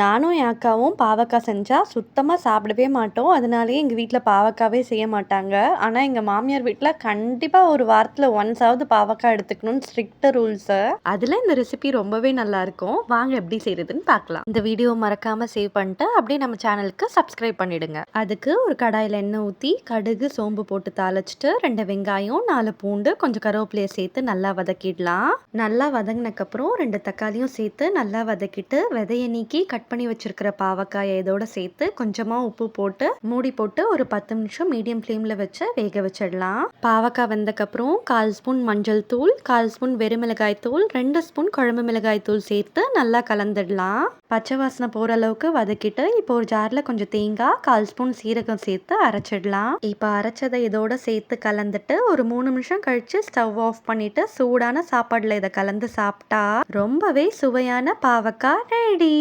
நானும் என் அக்காவும் பாவக்காய் செஞ்சா சுத்தமா சாப்பிடவே மாட்டோம். அதனாலேயே எங்க வீட்ல பாவக்காவே செய்ய மாட்டாங்க. ஆனா எங்க மாமியார் வீட்ல கண்டிப்பா ஒரு வாரத்துல ஒன்ஸாவது பாவக்காய் எடுத்துக்கணும்னு ஸ்ட்ரிக்ட் ரூல்ஸு. அதுல இந்த ரெசிபி ரொம்பவே நல்லாருக்கும். வாங்க எப்படி செய்றதுன்னு பார்க்கலாம். இந்த வீடியோவ மறக்காம சேவ் பண்ணிட்டு, அப்படியே நம்ம சேனலுக்கு சப்ஸ்கிரைப் பண்ணிடுங்க. அதுக்கு ஒரு கடாயில எண்ணெய் ஊத்தி, கடுகு, சோம்பு போட்டு தாளிச்சுட்டு, 2 வெங்காயம், 4 பூண்டு, கொஞ்சம் கருவேப்பிலைய சேர்த்து நல்லா வதக்கிடலாம். நல்லா வதங்குனக்கப்புறம் 2 தக்காளியும் சேர்த்து நல்லா வதக்கிட்டு, விதைய நீக்கி கட் கட் பண்ணி வச்சிருக்கிற பாவக்காயை இதோட சேர்த்து, கொஞ்சமா உப்பு போட்டு, மூடி போட்டு ஒரு 10 நிமிஷம் மீடியம் ஃப்ளேம்ல வச்சு வேக வச்சிடலாம். பாவக்காய் வெந்தக்கப்புறம் 1/4 ஸ்பூன் மஞ்சள் தூள், 1/4 ஸ்பூன் வெறுமிளகாய் தூள், ரெண்டு ஸ்பூன் குழம்பு மிளகாய் தூள் சேர்த்து நல்லா கலந்துடலாம். பச்சை வாசனை போற அளவுக்கு வதக்கிட்டு, இப்போ ஒரு ஜார்ல கொஞ்சம் தேங்காய், 1/4 ஸ்பூன் சீரகம் சேர்த்து அரைச்சிடலாம். இப்போ அரைச்சதை இதோட சேர்த்து கலந்துட்டு, ஒரு மூணு நிமிஷம் கழிச்சு ஸ்டவ் ஆஃப் பண்ணிட்டு, சூடான சாப்பாடுல இதை கலந்து சாப்பிட்டா, ரொம்பவே சுவையான பாவக்காய் ரெடி.